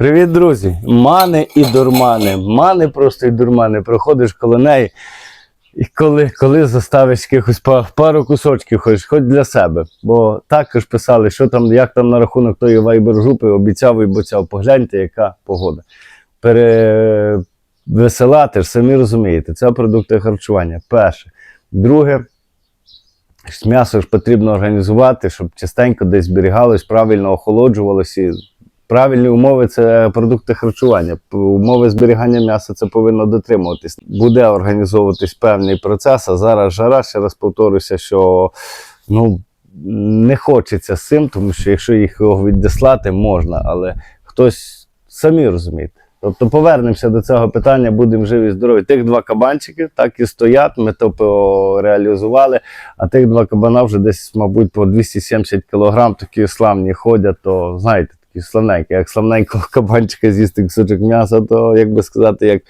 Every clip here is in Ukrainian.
Привіт, друзі! Мани і дурмани. Мани просто і дурмани. Проходиш коло неї. І коли, коли заставиш якихось па- пару кусочків, хоч, хоч для себе. Бо також писали, що там, як там на рахунок тої вайбер-групи, обіцяв і боцяв. Погляньте, яка погода. Перевеселати ж, самі розумієте, це продукти харчування. Перше. Друге, м'ясо ж потрібно організувати, щоб частенько десь зберігалось, правильно охолоджувалося. Правильні умови це продукти харчування. Умови зберігання м'яса це повинно дотримуватись. Буде організовуватись певний процес, а зараз жара, ще раз повторюся, що ну, не хочеться з цим, тому що якщо їх його відіслати, можна, але хтось самі розумієте. Тобто повернемося до цього питання, будемо живі, здорові. Тих два кабанчики так і стоять, ми то реалізували, а тих два кабана вже десь, мабуть, по 270 кг такі славні ходять, то знаєте, такі славненькі. Як славненького кабанчика з'їсти кусочок м'яса, то як би сказати, як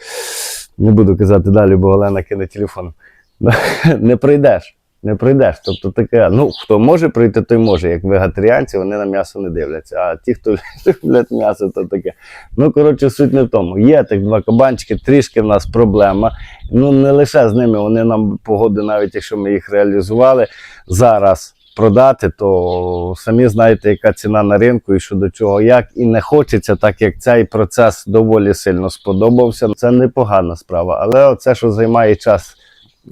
не буду казати далі, бо Олена кине телефон. Не пройдеш. Не пройдеш. Тобто таке, ну хто може пройти, той може. Як вегетаріанці, вони на м'ясо не дивляться. А ті, хто люблять м'ясо, то таке. Ну, коротше, суть не в тому. Є тих два кабанчики, трішки в нас проблема. Ну, не лише з ними, вони нам погоди, навіть якщо ми їх реалізували зараз продати, то самі знаєте, яка ціна на ринку і що до чого, як. І не хочеться, так як цей процес доволі сильно сподобався. Це непогана справа. Але оце, що займає час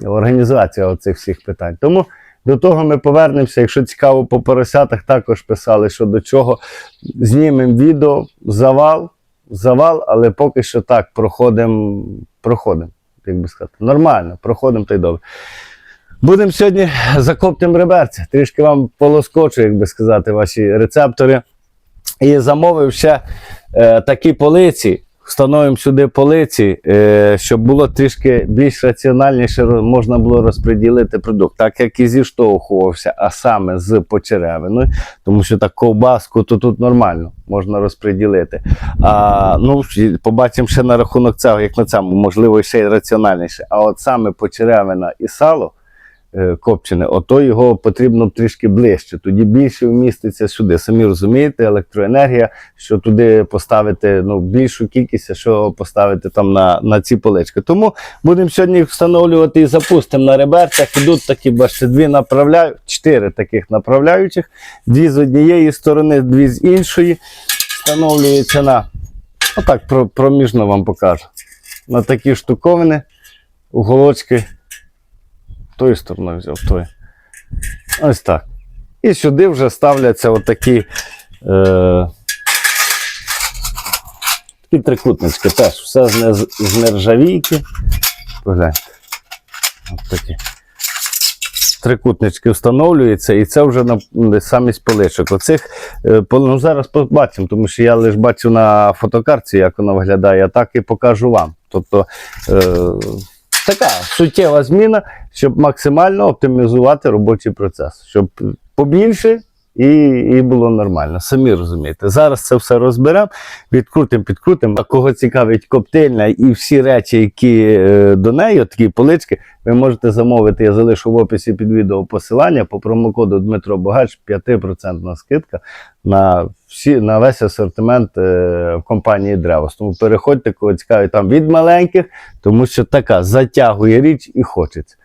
організація оцих всіх питань. Тому до того ми повернемося. Якщо цікаво по поросятах, також писали, що до чого. Знімемо відео, завал, завал, але поки що так проходимо, проходимо, як би сказати. Нормально, проходимо та й добре. Будемо сьогодні закоптим реберця. Трішки вам полоскочу, як би сказати, ваші рецептори. І замовив ще е, такі полиці. Встановимо сюди полиці, е, щоб було трішки більш раціональніше можна було розподілити продукт, так як і зіштовхувався, а саме з почеревиною, тому що так ковбаску, то тут нормально можна розподілити. А, ну, побачимо ще на рахунок цього, як на цьому, можливо, ще й раціональніше. А от саме почеревина і сало копчене, ото його потрібно трішки ближче. Тоді більше вміститься сюди. Самі розумієте, електроенергія, що туди поставити ну, більшу кількість, що поставити там на, на ці полички. Тому будемо сьогодні встановлювати і запустимо на реберцях. Ідуть такі, бачите, дві направляю, чотири таких направляючих, дві з однієї сторони, дві з іншої. Встановлюється на отак про- проміжно вам покажу. На такі штуковини, уголочки тою стороною взяв, тою. Ось так. І сюди вже ставляться отакі. Е, такі трикутнички теж. Все з, з нержавійки. Погляньте. От такі. Трикутнички встановлюються, і це вже на самість поличок. Оцих е, ну, зараз побачимо, тому що я лише бачу на фотокартці, як воно виглядає, а так і покажу вам. Тобто е, така суттєва зміна, щоб максимально оптимізувати робочий процес, щоб побільше і, і було нормально. Самі розумієте. Зараз це все розберемо, відкрутимо, підкрутимо. А кого цікавить коптильня і всі речі, які е, до неї, такі полички, ви можете замовити. Я залишу в описі під відео посилання по промокоду Дмитро Богач 5% скидка на всі на весь асортимент е, компанії Древос. Тому переходьте, кого цікавить там від маленьких, тому що така затягує річ і хочеться.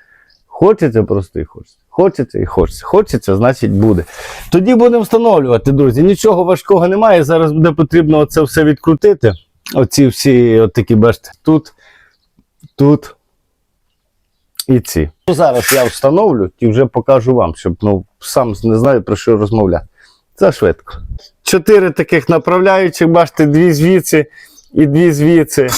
Хочеться просто і хочеться. Хочеться і хочеться. Хочеться, значить буде. Тоді будемо встановлювати, друзі. Нічого важкого немає. Зараз буде потрібно це все відкрутити. Оці всі, от такі, бачите, тут, тут і ці. Ну, Зараз я встановлю і вже покажу вам, щоб ну, сам не знаю про що розмовляти. Це швидко. Чотири таких направляючих, бачите, дві звідси і дві звідси.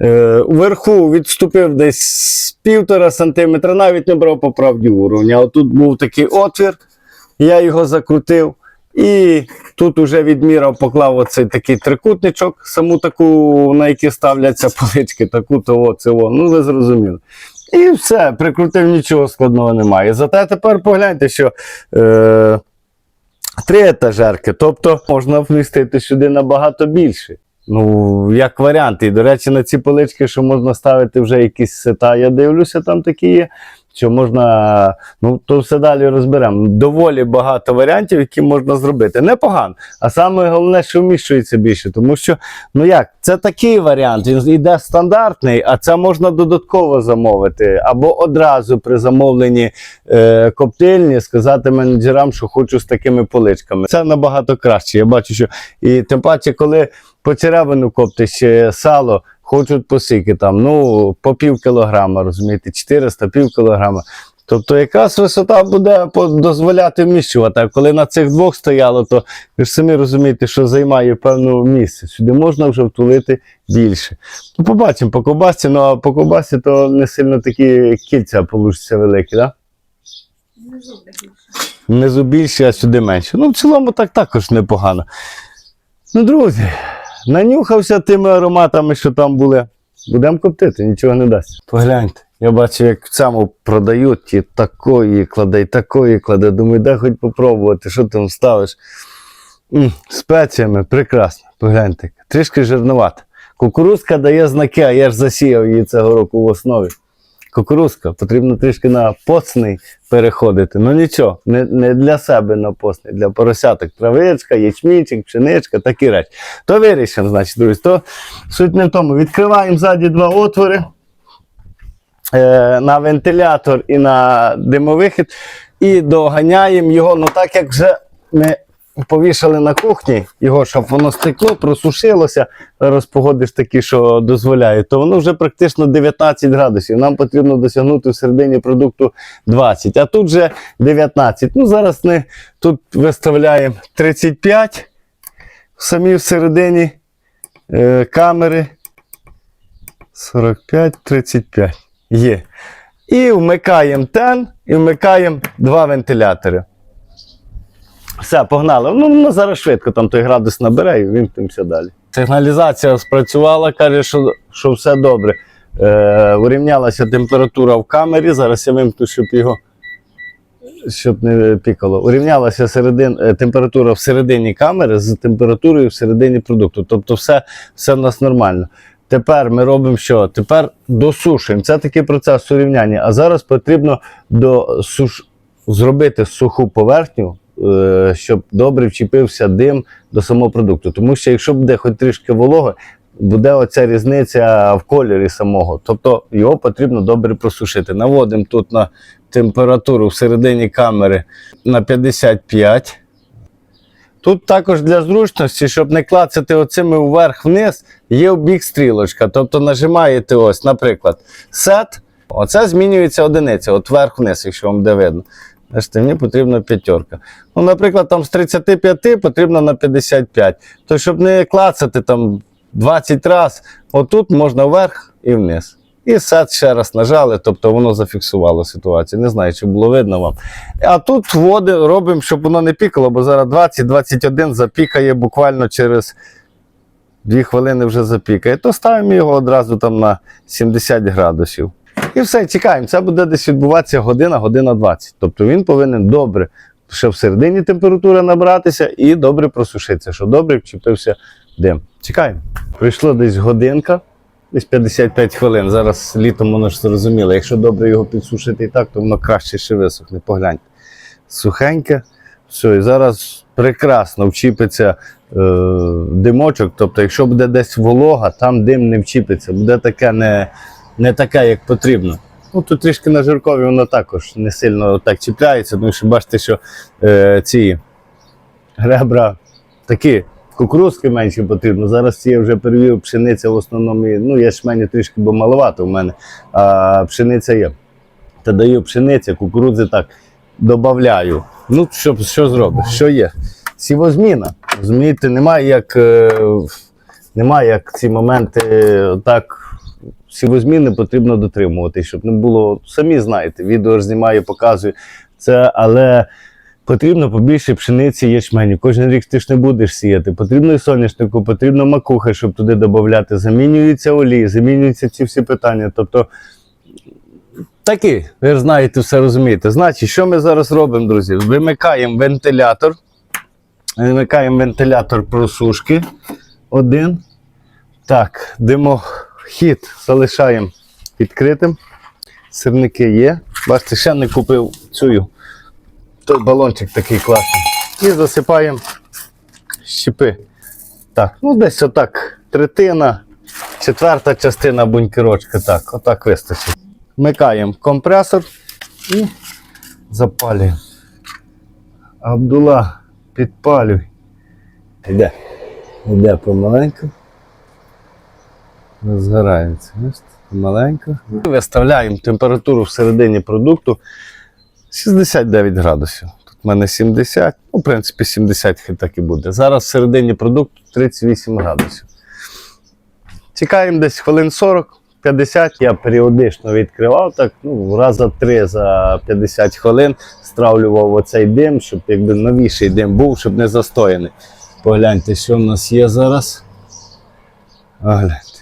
Е, уверху відступив десь півтора сантиметра, навіть не брав по правді уровня. Отут був такий отвір, я його закрутив. І тут уже відміряв, поклав оцей такий трикутничок, саму таку, на які ставляться полички, таку то оце, о. ну ви зрозуміли. І все, прикрутив, нічого складного немає. Зате тепер погляньте, що е, три етажерки, тобто можна вмістити сюди набагато більше. Ну, як варіант. І, до речі, на ці полички, що можна ставити вже якісь сета, я дивлюся, там такі є. Що можна, ну то все далі розберемо. Доволі багато варіантів, які можна зробити. Непогано. А саме головне, що вміщується більше, тому що, ну як, це такий варіант, він йде стандартний, а це можна додатково замовити. Або одразу при замовленні е, коптильні сказати менеджерам, що хочу з такими поличками. Це набагато краще. Я бачу, що і тим паче, коли по черевину коптиш е, сало, хочуть по скільки там, ну, по пів кілограма, розумієте, 400, пів кілограма. Тобто якраз висота буде дозволяти вміщувати. А коли на цих двох стояло, то ви ж самі розумієте, що займає певне місце. Сюди можна вже втулити більше. Ну, побачимо по ковбасі, ну а по ковбасі то не сильно такі кільця получаться великі, так? Да? Внизу більше, а сюди менше. Ну, в цілому так також непогано. Ну, друзі, нанюхався тими ароматами, що там були. Будемо коптити, нічого не дасть. Погляньте. Я бачу, як в продають і такої кладе, і такої кладе. Думаю, де хоч попробувати, що там ставиш. М, спеціями, прекрасно. Погляньте. Трішки жирновато. Кукурузка дає знаки, а я ж засіяв її цього року в основі. Кукурузка, потрібно трішки на постний переходити. Ну нічого, не, не для себе на постний, для поросяток. Травичка, ячмінчик, пшеничка, такі речі. То вирішимо, значить, друзі. То суть не в тому. Відкриваємо ззаді два отвори е, на вентилятор і на димовихід, і доганяємо його, ну так як вже ми повішали на кухні його, щоб воно стекло, просушилося. Зараз погоди ж такі, що дозволяє, то воно вже практично 19 градусів. Нам потрібно досягнути в середині продукту 20, а тут вже 19. Ну, зараз ми тут виставляємо 35, самі всередині е, камери 45-35. Є. І вмикаємо тен, і вмикаємо два вентилятори. Все, погнали. Ну, воно зараз швидко там той градус набере і вимкнемося далі. Сигналізація спрацювала, каже, що, що все добре. Е, урівнялася температура в камері. Зараз я вимкну, щоб його щоб не пікало. Урівнялася середин, е, температура всередині камери з температурою всередині продукту. Тобто все, все в нас нормально. Тепер ми робимо що? Тепер досушуємо. Це такий процес урівняння. А зараз потрібно до суш... зробити суху поверхню, щоб добре вчепився дим до самого продукту. Тому що якщо буде хоч трішки волого, буде оця різниця в кольорі самого. Тобто його потрібно добре просушити. Наводимо тут на температуру всередині камери на 55. Тут також для зручності, щоб не клацати оцими вверх-вниз, є в бік стрілочка. Тобто нажимаєте ось, наприклад, set. Оце змінюється одиниця, от вверх-вниз, якщо вам буде видно. Бачите, мені потрібна п'ятерка. Ну, наприклад, там з 35 потрібно на 55. То щоб не клацати там 20 разів, отут можна вверх і вниз. І сет ще раз нажали, тобто воно зафіксувало ситуацію. Не знаю, чи було видно вам. А тут води робимо, щоб воно не пікало, бо зараз 20-21 запікає буквально через 2 хвилини вже запікає. То ставимо його одразу там на 70 градусів. І все, чекаємо. Це буде десь відбуватися година, година 20. Тобто він повинен добре, ще всередині температура набратися і добре просушитися, щоб добре вчепився дим. Чекаємо. Прийшло десь годинка, десь 55 хвилин. Зараз літом воно ж зрозуміло. Якщо добре його підсушити і так, то воно краще ще висохне. Погляньте. Сухеньке. Все, і зараз прекрасно вчіпиться е, димочок. Тобто, якщо буде десь волога, там дим не вчіпиться. Буде таке не, не таке, як потрібно. Ну, тут трішки на жиркові воно також не сильно так чіпляється, тому що бачите, що е, ці ребра такі кукурузки менше потрібно. Зараз я вже перевів пшениця в основному. Ну, ячменю трішки, бо маловато в мене, а пшениця є. Та даю пшениця, кукурудзи так додаю. Ну, що, що зробиш? Що є? Сівозміна. Розумієте, немає як, е, немає як ці моменти так. Сівозміни потрібно дотримувати, щоб не було. Самі знаєте, відео знімаю, показую це, але потрібно побільше пшениці ячменю. Кожен рік ти ж не будеш сіяти. Потрібно і соняшнику, потрібно макухи, щоб туди додати. Замінюються олії, замінюються ці всі питання. Тобто такі, ви ж знаєте, все розумієте. Значить, що ми зараз робимо, друзі? Вимикаємо вентилятор. Вимикаємо вентилятор просушки. Один. Так, димохід залишаємо відкритим. Сирники є. Бачите, ще не купив цю. Той балончик такий класний. І засипаємо щепи. Так, ну десь отак третина, четверта частина бункерочка. Так, отак вистачить. Вмикаємо компресор і запалюємо. Абдула, підпалюй. Іде. Іде помаленьку. Розгорається. Помаленьку. Виставляємо температуру всередині продукту 69 градусів. Тут в мене 70, ну, в принципі, 70 хай так і буде. Зараз всередині продукту 38 градусів. Чекаємо десь хвилин 40. 50 я періодично відкривав, так ну, раза три за 50 хвилин стравлював оцей дим, щоб якби новіший дим був, щоб не застояний. Погляньте, що в нас є зараз. Погляньте.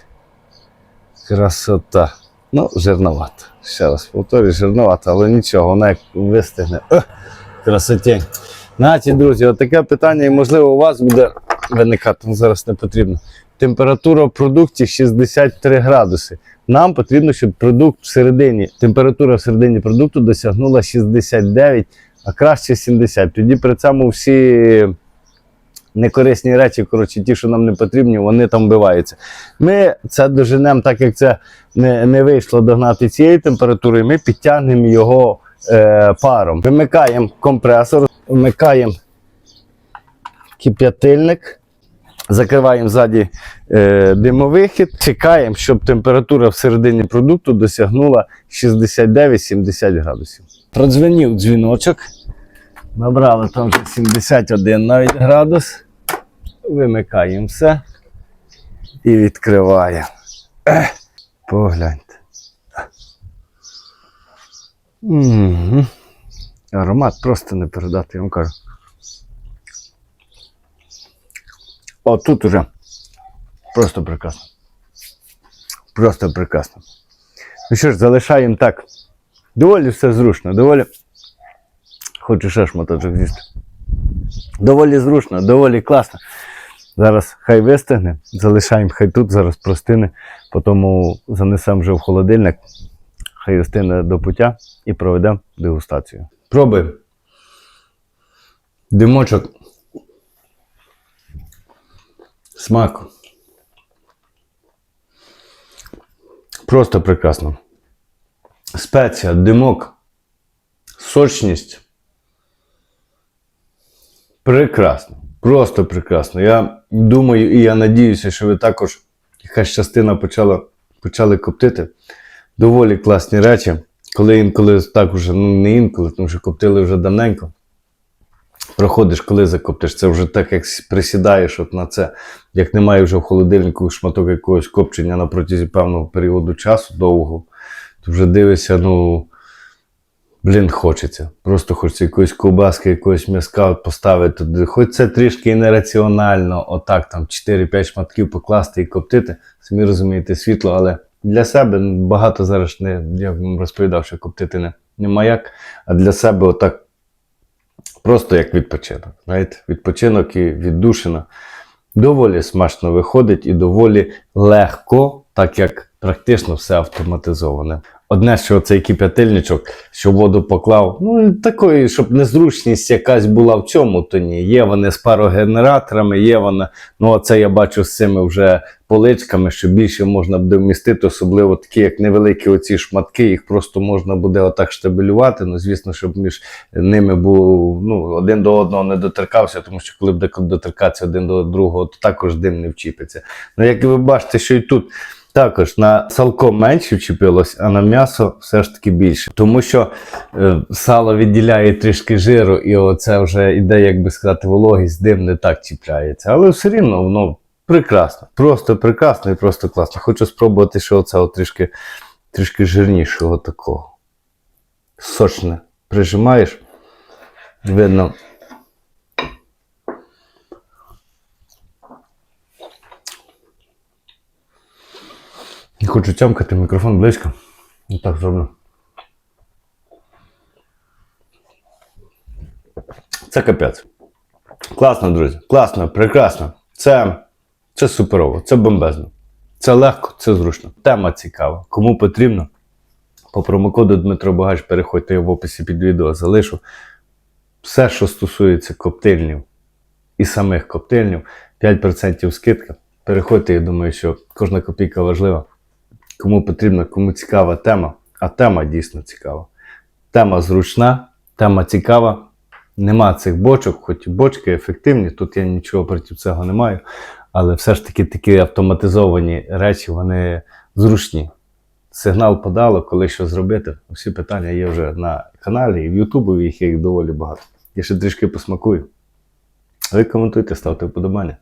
Красота. Ну, жирновато. Ще раз повторюю, жирновато, але нічого, вона як вистигне. О, красотень. Знаєте, друзі, отаке питання, і можливо у вас буде виникати, ну, зараз не потрібно. Температура в продукті 63 градуси. Нам потрібно, щоб продукт всередині, температура всередині продукту досягнула 69, а краще 70. Тоді при цьому всі некорисні речі, коротше, ті, що нам не потрібні, вони там вбиваються. Ми це доженемо, так як це не, не вийшло догнати цієї температури, ми підтягнемо його е, паром. Вимикаємо компресор, вмикаємо кип'ятильник. Закриваємо ззаді е, димовихід, чекаємо, щоб температура всередині продукту досягнула 69-70 градусів. Продзвенів дзвіночок. Набрали там вже 71 навіть градус. Вимикаємо все і відкриваємо. Погляньте. Угу. Аромат просто не передати, я вам кажу. О, тут уже просто прекрасно. Просто прекрасно. Ну що ж, залишаємо так. Доволі все зручно, доволі. Хочу ще шматочок з'їсти. Доволі зручно, доволі класно. Зараз хай вистигне, залишаємо хай тут, зараз простине, потім занесемо вже в холодильник, хай остине до пуття і проведемо дегустацію. Пробуємо. Димочок. Смак. Просто прекрасно. Спеція, димок, сочність. Прекрасно. Просто прекрасно. Я думаю і я надіюся, що ви також якась частина почала, почали коптити. Доволі класні речі. Коли інколи так уже, ну не інколи, тому що коптили вже давненько. Проходиш, коли закоптиш, це вже так, як присідаєш от на це, як немає вже в холодильнику шматок якогось копчення на протязі певного періоду часу довго, то вже дивишся, ну, блін, хочеться. Просто хочеться якоїсь ковбаски, якогось м'язка поставити туди. Хоч це трішки нераціонально, отак там 4-5 шматків покласти і коптити. Самі розумієте, світло, але для себе ну, багато зараз не, я вам розповідав, що коптити не, нема як, а для себе отак Просто як відпочинок. Знаєте, відпочинок і віддушина. Доволі смачно виходить і доволі легко, так як практично все автоматизоване. Одне, що цей кип'ятильничок, що воду поклав, ну такої, щоб незручність якась була в цьому, то ні. Є вони з парогенераторами, є вона. Ну, оце я бачу з цими вже поличками, що більше можна буде вмістити, особливо такі, як невеликі оці шматки, їх просто можна буде отак штабелювати. Ну, звісно, щоб між ними був ну, один до одного не доторкався, тому що коли буде доторкатися один до другого, то також дим не вчіпиться. Ну, як ви бачите, що і тут. Також на салко менше вчепилось, а на м'ясо все ж таки більше. Тому що е, сало відділяє трішки жиру, і оце вже іде, як би сказати, вологість, дим не так чіпляється. Але все рівно воно прекрасно. Просто прекрасно і просто класно. Хочу спробувати, що оце трішки, трішки жирнішого такого. Сочне. Прижимаєш, видно. Не хочу тямкати мікрофон близько. Ну так зроблю. Це капець. Класно, друзі. Класно, прекрасно. Це, це суперово, це бомбезно. Це легко, це зручно. Тема цікава. Кому потрібно, По промокоду Дмитро Багач переходьте я в описі під відео, залишу. Все, що стосується коптильнів і самих коптильнів, 5% скидка. Переходьте, я думаю, що кожна копійка важлива. Кому потрібна, кому цікава тема, а тема дійсно цікава. Тема зручна, тема цікава. Нема цих бочок, хоч бочки ефективні, тут я нічого проти цього не маю. Але все ж таки такі автоматизовані речі, вони зручні. Сигнал подало, коли що зробити. Всі питання є вже на каналі і в Ютубі їх є доволі багато. Я ще трішки посмакую. Ви коментуйте, ставте вподобання.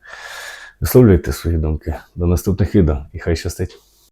Висловлюйте свої думки. До наступних відео і хай щастить.